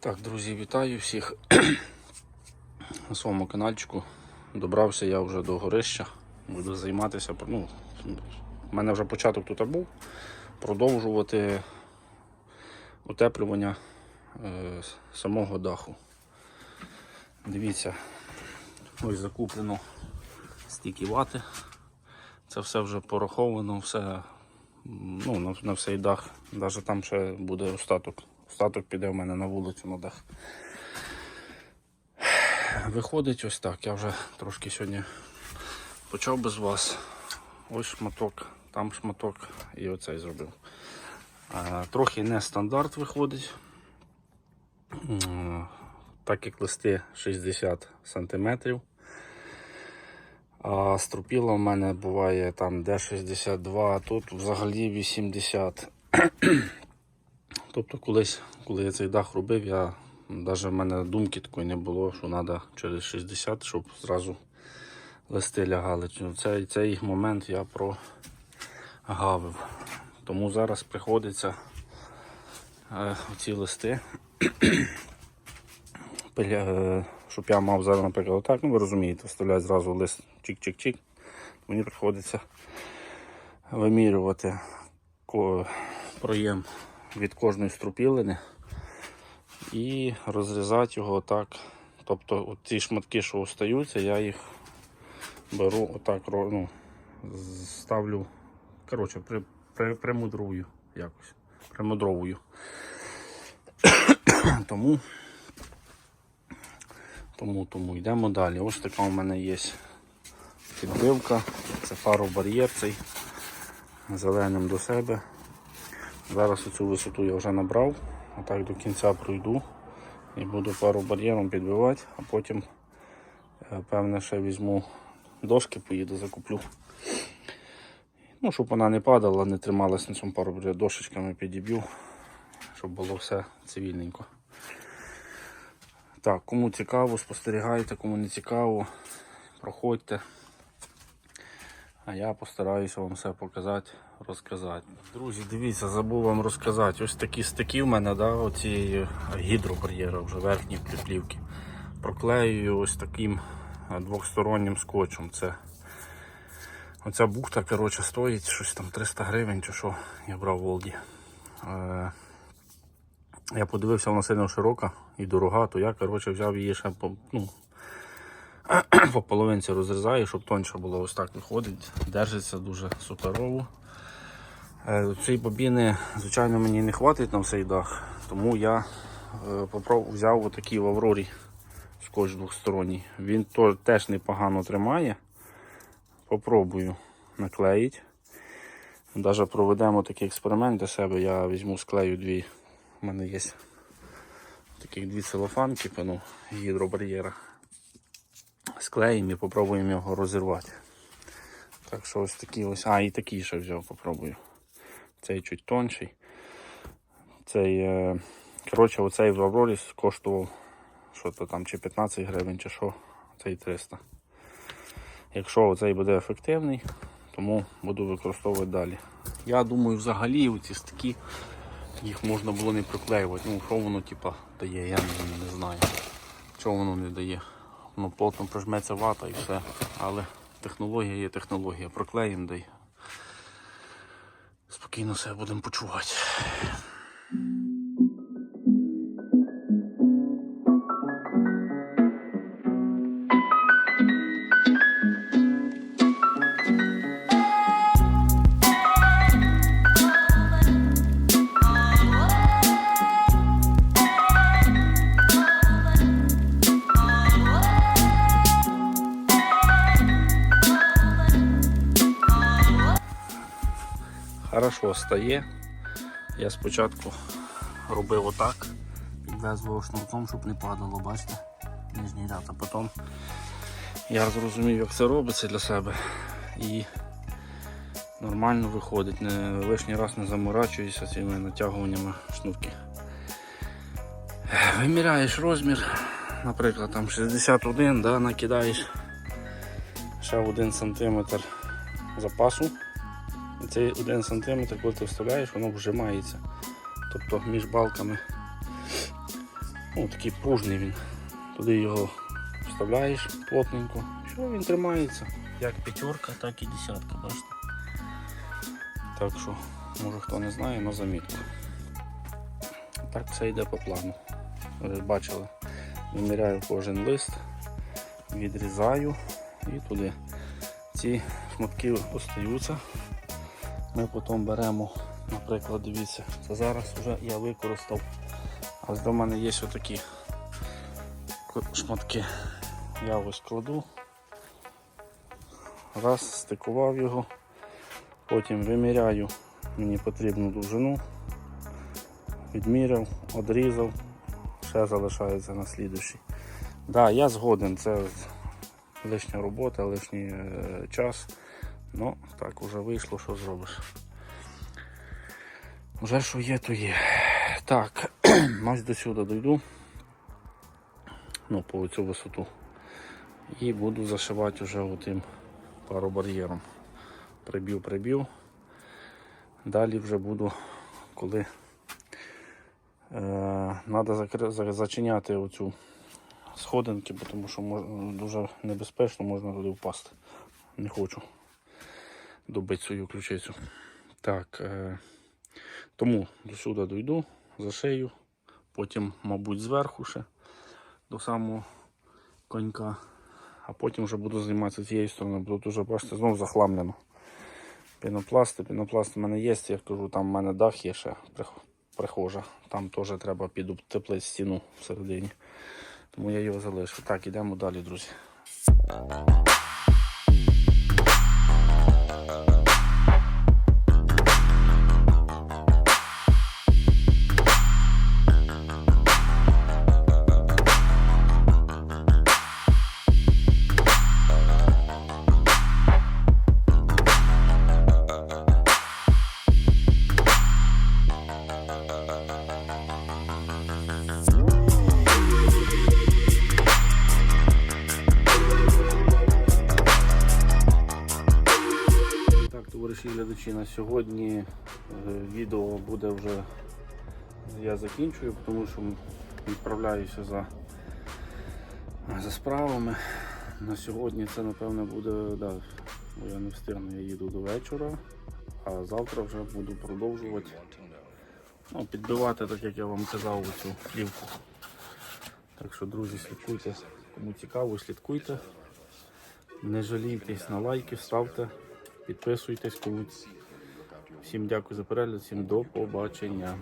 Так, друзі, вітаю всіх на своєму каналчику. Добрався я вже до горища. Буду займатися. Ну, у мене вже початок тут був. Продовжувати утеплювання е, самого даху. Дивіться, ось закуплено стільки вати. Це все вже пораховано, все ну, на, на всей дах. Навіть там ще буде остаток. Остаток піде в мене на вулицю на дах. Виходить ось так. Я вже трошки сьогодні почав без вас. Ось шматок, там шматок і оцей зробив. Трохи не стандарт виходить. Так як листи 60 см. А струпіла в мене буває там де 62, а тут взагалі 80. Тобто колись, коли я цей дах робив, я навіть в мене думки такої не було, що треба через 60, щоб зразу листи лягали. Цей, цей момент я прогавив. Тому зараз приходиться е, оці листи, е, щоб я мав зараз, наприклад, отак, ну ви розумієте, вставляю зразу лист чик-чик-чик. Мені приходиться вимірювати проєм від кожної струпілини і розрізати його так. Тобто ці шматки, що остаються, я їх беру отак, ну, ставлю, коротше, при, при, примудрую якось. Примудровую. тому, тому, тому йдемо далі. Ось така у мене є підбивка. Це фаробар'єр цей зеленим до себе. Зараз оцю висоту я вже набрав, а так до кінця пройду і буду пару бар'єром підбивати, а потім, е, певне, ще візьму дошки, поїду, закуплю. Ну, щоб вона не падала, не трималась на цьому пару дошечками підіб'ю, щоб було все цивільненько. Так, кому цікаво, спостерігайте, кому не цікаво, проходьте. А я постараюся вам все показати, розказати. Друзі, дивіться, забув вам розказати. Ось такі стики в мене, да, оцієї гідробар'єра, вже верхні плівки. Проклеюю ось таким е, двохстороннім скотчем. Це Оця бухта коротше, стоїть щось там 300 гривень чи що я брав в Волді. Е, я подивився, вона сильно широка і дорога, то я коротше, взяв її ще ну, по половинці розрізаю, щоб тоньше було ось так виходить. Держиться дуже суперово. Е, Цієї бобіни, звичайно, мені не вистачить на цей дах, тому я е, взяв отакий в Аврорі скотч двосторонній. Він теж непогано тримає. Попробую наклеїти. Навіть проведемо такий експеримент для себе. Я візьму склею дві. У мене є таких дві целофанки, ну, гідробар'єра склеїмо і попробуємо його розірвати. Так що ось такі ось. А, і такий ще взяв, попробую. Цей чуть тонший. Цей, е, коротше, оцей в Аврорі коштував що то там чи 15 гривень, чи що, цей 300. Якщо оцей буде ефективний, тому буду використовувати далі. Я думаю, взагалі оці стики їх можна було не приклеювати. Ну, що воно типа дає, я не, не знаю. Чого воно не дає. Воно плотно прожметься вата і все. Але технологія є технологія. Проклеїмо дай. Спокійно себе будемо почувати. Хорошо стає. Я спочатку робив отак, підв'язував шнурком, щоб не падало, бачите, нижній ряд, а потім я зрозумів, як це робиться для себе і нормально виходить, не лишній раз не заморачуюся цими натягуваннями шнурки. Виміряєш розмір, наприклад, там 61, да, накидаєш ще 1 см запасу. Цей 1 см, коли ти вставляєш, воно вжимається. Тобто між балками Ну, такий пружний він. Туди його вставляєш плотненько. Що він тримається? Як п'ятерка, так і десятка, бачите. Так що, може хто не знає, на замітку. Так все йде по плану. Ви бачили, виміряю кожен лист, відрізаю і туди. Ці шматки остаються. Ми потім беремо, наприклад, дивіться, це зараз вже я використав. Ось до мене є ще такі шматки. Я ось кладу. Раз, стикував його, потім виміряю мені потрібну довжину, відміряв, одрізав, ще залишається на слідущий. Да, я згоден, це лишня робота, лишній е, час. Ну, так уже вийшло, що зробиш. Вже що є, то є. Так, ось до сюди дойду. Ну, по цю висоту. І буду зашивати вже отим паробар'єром. Приб'ю, приб'ю. Далі вже буду, коли е, треба закри... за- зачиняти оцю сходинки, тому що мож... дуже небезпечно можна туди впасти. Не хочу добити свою ключицю. Так, е, тому до сюди дойду, зашию, потім, мабуть, зверху ще до самого конька, а потім вже буду займатися цією стороною, бо тут вже бачите, знову захламлено. Пінопласти, пінопласт у мене є, я кажу, там в мене дах є ще прихожа. Там теж треба підутеплити стіну всередині. Тому я його залишу. Так, ідемо далі, друзі. Так, глядачі, на сьогодні е, відео буде вже я закінчую, тому що відправляюся за, за справами. На сьогодні це напевно буде, да, бо я не встигну, я їду до вечора, а завтра вже буду продовжувати ну, підбивати, так як я вам казав, цю плівку. Так що, друзі, слідкуйте, кому цікаво, слідкуйте. Не жалійтесь на лайки, ставте, підписуйтесь комусь. Всім дякую за перегляд, всім до побачення.